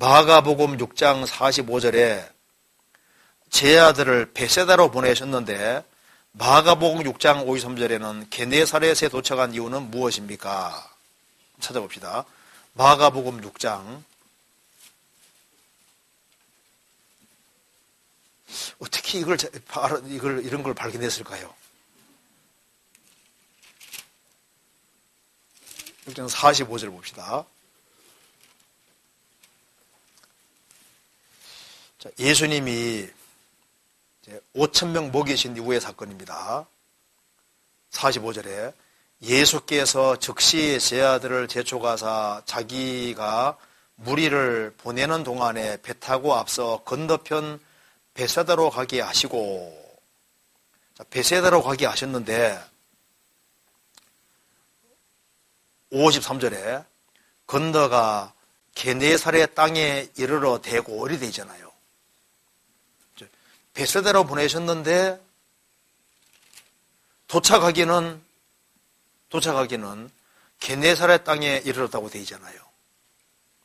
마가복음 6장 45절에 제 아들을 베세다로 보내셨는데 마가복음 6장 53절에는 게네사렛에 도착한 이유는 무엇입니까? 찾아봅시다. 마가복음 6장 어떻게 이걸 이걸 이런 걸 발견했을까요? 6장 45절 봅시다. 자, 예수님이 5천 명 먹이신 이후의 사건입니다. 45절에 예수께서 즉시 제 아들을 제초가사 자기가 무리를 보내는 동안에 배 타고 앞서 건너편 베세다로 가게 하시고 베세다로 가게 하셨는데 53절에 건너가 게네살의 땅에 이르러 대고 어리 되잖아요. 베세다로 보내셨는데 도착하기는 도착하기는 게네사렛 땅에 이르렀다고 되어 있잖아요.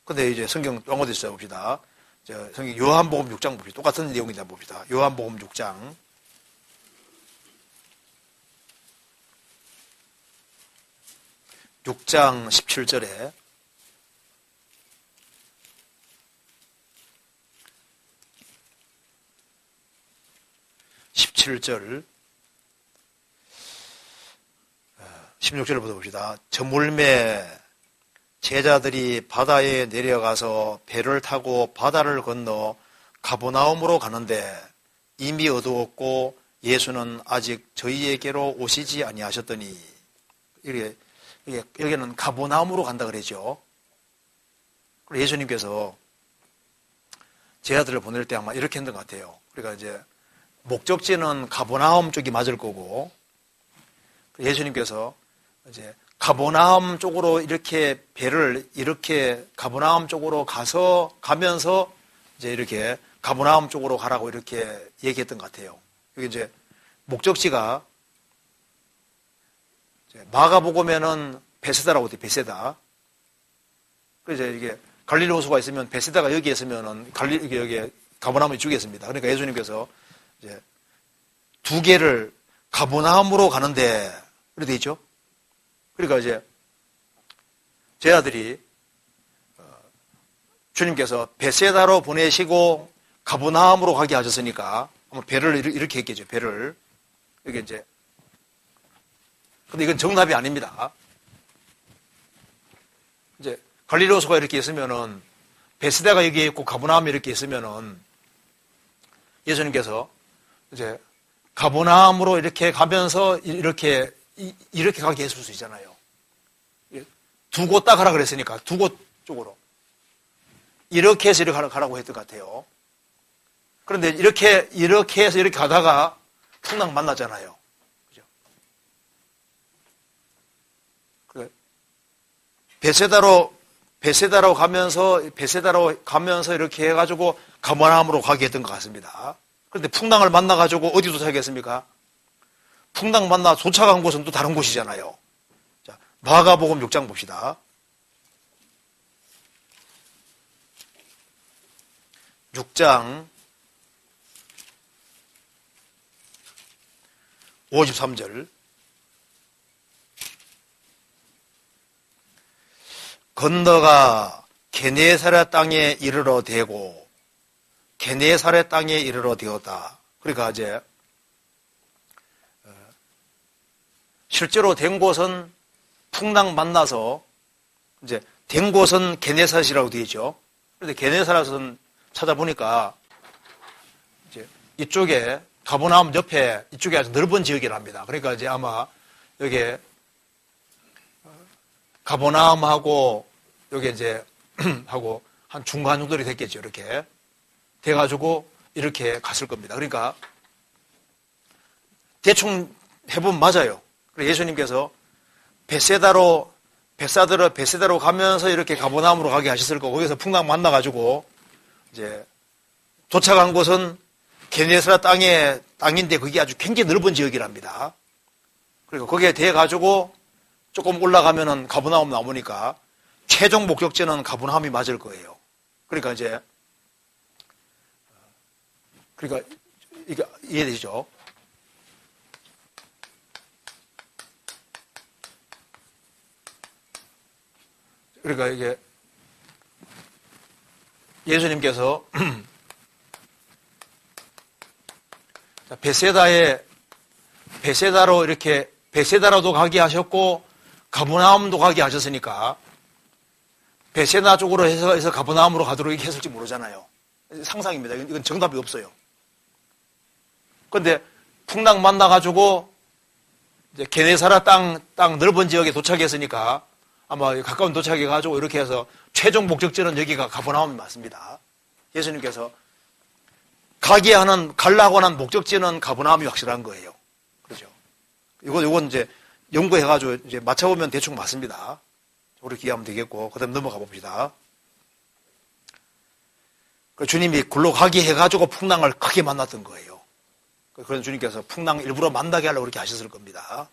근데 이제 성경 영어도 있어요. 봅시다. 성경 요한복음 6장 봅시다. 똑같은 내용이다 봅시다. 요한복음 6장. (6장 17절에) 17절 16절을 보봅시다. 저물매 제자들이 바다에 내려가서 배를 타고 바다를 건너 가보나움으로 가는데 이미 어두웠고 예수는 아직 저희에게로 오시지 아니하셨더니 이게 여기는 가보나움으로 간다 그러죠. 예수님께서 제자들을 보낼 때 아마 이렇게 했던 것 같아요. 그러니까 이제 목적지는 가보나움 쪽이 맞을 거고 예수님께서 이제 가보나움 쪽으로 이렇게 배를 이렇게 가보나움 쪽으로 가서 가면서 이제 이렇게 가보나움 쪽으로 가라고 이렇게 얘기했던 것 같아요. 여기 이제 목적지가 마가복음에는 베세다라고 돼 베세다. 그래서 이게 갈릴리 호수가 있으면 베세다가 여기 있으면은 갈릴리 여기 가보나움이 죽겠습니다. 그러니까 예수님께서 이제 두 개를 가보나움으로 가는데 그래 돼 있죠. 그러니까 이제 제 아들이 어, 주님께서 베세다로 보내시고 가보나움으로 가게 하셨으니까 배를 이렇게 했겠죠. 배를 이게 이제 근데 이건 정답이 아닙니다. 이제 갈리로스가 이렇게 있으면은 베스다가 여기에 있고 가보나움이 이렇게 있으면은 예수님께서 이제 가보나움으로 이렇게 가면서 이렇게 이렇게 가게 했을 수 있잖아요. 두곳딱 가라 그랬으니까 두곳 쪽으로 이렇게 해서 이렇게 가라고 했던 것 같아요. 그런데 이렇게 이렇게 해서 이렇게 가다가 풍랑 만나잖아요. 그죠? 베세다로 베세다로 가면서 베세다로 가면서 이렇게 해가지고 가모나움으로 가게 했던 것 같습니다. 그런데 풍랑을 만나가지고 어디 도착했습니까? 풍랑 만나 도착한 곳은 또 다른 곳이잖아요. 자, 마가복음 6장 봅시다. 6장 53절 건너가 게네사라 땅에 이르러 대고 게네사렛 땅에 이르러 되었다. 그러니까 이제 어, 실제로 된 곳은 풍랑 만나서 이제 된 곳은 게네사렛이라고 되어 있죠. 그런데 게네사렛은 찾아보니까 이제 이쪽에 가보나움 옆에 이쪽에 아주 넓은 지역이랍니다. 그러니까 이제 아마 여기에 어, 가보나움하고 여기 이제 하고 한 중간 정도이 됐겠죠. 이렇게 돼가지고 이렇게 갔을 겁니다. 그러니까 대충 해보면 맞아요. 예수님께서 베세다로 베사드로 베세다로 가면서 이렇게 가보나무로 가게 하셨을 거고 거기서 풍랑 만나가지고 이제 도착한 곳은 게네스라 땅의 땅인데 그게 아주 굉장히 넓은 지역이랍니다. 그리고 거기에 대 가지고 조금 올라가면은 가보나움 나오니까 최종 목적지는 가보나움이 맞을 거예요. 그러니까 이제 그러니까 이게 이해되시죠? 그러니까 이게 예수님께서 자, 베세다에 베세다로 이렇게 베세다로도 가게 하셨고 가브나움도 가게 하셨으니까 베세다 쪽으로 해서 가브나움으로 가도록 이렇게 했을지 모르잖아요. 상상입니다. 이건 정답이 없어요. 근데 풍랑 만나가지고 이제 게네사라 땅, 땅 넓은 지역에 도착했으니까 아마 가까운 도착해 가지고 이렇게 해서 최종 목적지는 여기가 가버나움이 맞습니다. 예수님께서 가게 하는, 갈라고 하는 목적지는 가버나움이 확실한 거예요. 그렇죠. 이건, 이건 이제 연구해 가지고 이제 맞춰 보면 대충 맞습니다. 우리 기하면 되겠고, 그 다음 넘어가 봅시다. 그 주님이 굴로 가게 해가지고 풍랑을 크게 만났던 거예요. 그래서 주님께서 풍랑 일부러 만나게 하려고 그렇게 하셨을 겁니다.